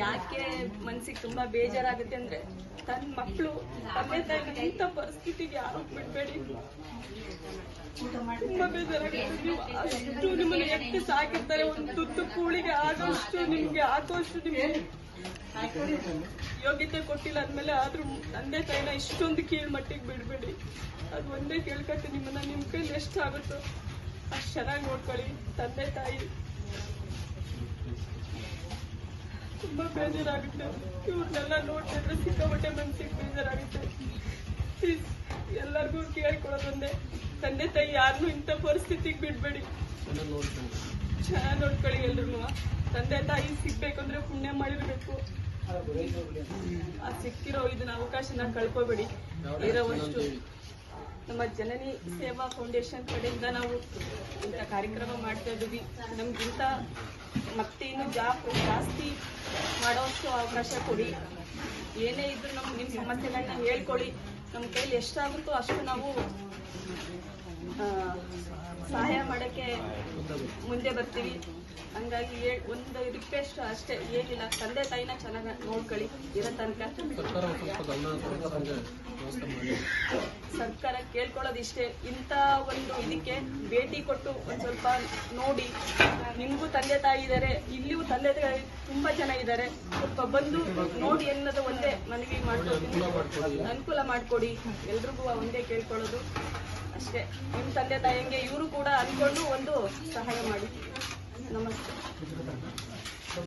ಯಾಕೆ ಮನ್ಸಿಗೆ ತುಂಬಾ ಬೇಜಾರಾಗುತ್ತೆ ಅಂದ್ರೆ ತನ್ನ ಮಕ್ಕಳು ತಂದೆ ತಾಯಿ ಇಂಥ ಪರಿಸ್ಥಿತಿಗೆ ಯಾರು ಬಿಡ್ಬೇಡಿ. ತುಂಬಾ ಬೇಜಾರಾಗುತ್ತೆ. ಅಷ್ಟು ನಿಮ್ಮನ್ನ ಎಷ್ಟು ಸಾಕಿರ್ತಾರೆ. ಒಂದು ತುತ್ತು ಕೂಳಿಗೆ ಆದಷ್ಟು ನಿಮ್ಗೆ ಆಗೋಷ್ಟು ನಿಮ್ಗೆ ಯೋಗ್ಯತೆ ಕೊಟ್ಟಿಲ್ಲ ಅಂದ್ಮೇಲೆ ಆದ್ರೂ ತಂದೆ ತಾಯಿನ ಇಷ್ಟೊಂದು ಕೀಳ್ ಮಟ್ಟಿಗೆ ಬಿಡ್ಬೇಡಿ. ಅದು ಒಂದೇ ಕೇಳ್ಕತ್ತೆ ನಿಮ್ಮನ್ನ ನಿಮ್ ಕೈಲಿ ಎಷ್ಟು ಆಗುತ್ತೋ ಅಷ್ಟು ಚೆನ್ನಾಗಿ ನೋಡ್ಕೊಳ್ಳಿ. ತಂದೆ ತಾಯಿ. ತುಂಬಾ ಬೇಜಾರಾಗುತ್ತೆ. ಇವ್ರನ್ನೆಲ್ಲ ನೋಡ್ತಿದ್ರೆ ಸಿಕ್ಕಾಪಟ್ಟೆ ಮನ್ಸಿಗೆ ಬೇಜಾರಾಗುತ್ತೆ. ಪ್ಲೀಸ್ ಎಲ್ಲರಿಗೂ ಕೇಳ್ಕೊಳ್ಳೋದೊಂದೆ ತಂದೆ ತಾಯಿ ಯಾರನ್ನೂ ಇಂಥ ಪರಿಸ್ಥಿತಿಗೆ ಬಿಡ್ಬೇಡಿ. ಚೆನ್ನಾಗಿ ನೋಡ್ಕೊಳ್ಳಿ ಎಲ್ರು ತಂದೆ ತಾಯಿ ಸಿಗ್ಬೇಕು ಅಂದ್ರೆ ಪುಣ್ಯ ಮಾಡಿರ್ಬೇಕು. ಆ ಸಿಕ್ಕಿರೋ ಇದನ್ನ ಅವಕಾಶನ ಕಳ್ಕೊಬೇಡಿ. ಇರೋವಷ್ಟು. ನಮ್ಮ ಜನನಿ ಸೇವಾ ಫೌಂಡೇಶನ್ ಕಡೆಯಿಂದ ನಾವು ಇಂಥ ಕಾರ್ಯಕ್ರಮ ಮಾಡ್ತಾ ಇದ್ದೀವಿ. ನಮ್ಗಿಂತ ಮತ್ತೆ ಇನ್ನು ಜಾಸ್ತಿ ಮಾಡೋಷ್ಟು ಅವಕಾಶ ಕೊಡಿ. ಏನೇ ಇದ್ರು ನಮ್ಗೆ ನಿಮ್ಮ ಸಮಸ್ಯೆಗಳನ್ನ ಹೇಳ್ಕೊಳ್ಳಿ ನಮ್ಮ ಕೈಲಿ ಎಷ್ಟಾಗುತ್ತೋ ಅಷ್ಟು ನಾವು ಸಹಾಯ ಮಾಡೋಕ್ಕೆ ಮುಂದೆ ಬರ್ತೀವಿ. ಹಂಗಾಗಿ ಒಂದು ರಿಕ್ವೆಸ್ಟ್ ಅಷ್ಟೇ, ಏನಿಲ್ಲ. ತಂದೆ ತಾಯಿನ ಚೆನ್ನಾಗಿ ನೋಡ್ಕೊಳ್ಳಿ. ಇರೋ ತನಕ. ಸರ್ಕಾರ ಕೇಳ್ಕೊಳ್ಳೋದು ಇಷ್ಟೇ ಇಂಥ ಒಂದು ಇದಕ್ಕೆ ಭೇಟಿ ಕೊಟ್ಟು ಒಂದು ಸ್ವಲ್ಪ ನೋಡಿ. ನಿಮಗೂ ತಂದೆ ತಾಯಿ ಇದ್ದಾರೆ ಇಲ್ಲಿಯೂ ತಂದೆ ತಾಯಿ ತುಂಬಾ ಜನ ಇದ್ದಾರೆ ಸ್ವಲ್ಪ ಬಂದು ನೋಡಿ ಅನ್ನೋದು ಒಂದೇ ಮನವಿ ಮಾಡ್ಕೊಡ್ತೀನಿ ಅನುಕೂಲ ಮಾಡಿಕೊಡಿ. ಎಲ್ರಿಗೂ ಒಂದೇ ಕೇಳ್ಕೊಳ್ಳೋದು. ಅಷ್ಟೇ. ನಿಮ್ಮ ತಂದೆ ತಾಯಿಗೆ ಇವರು ಕೂಡ ಅನ್ಕೊಂಡು ಒಂದು ಸಹಾಯ ಮಾಡಿ. ನಮಸ್ತೆ.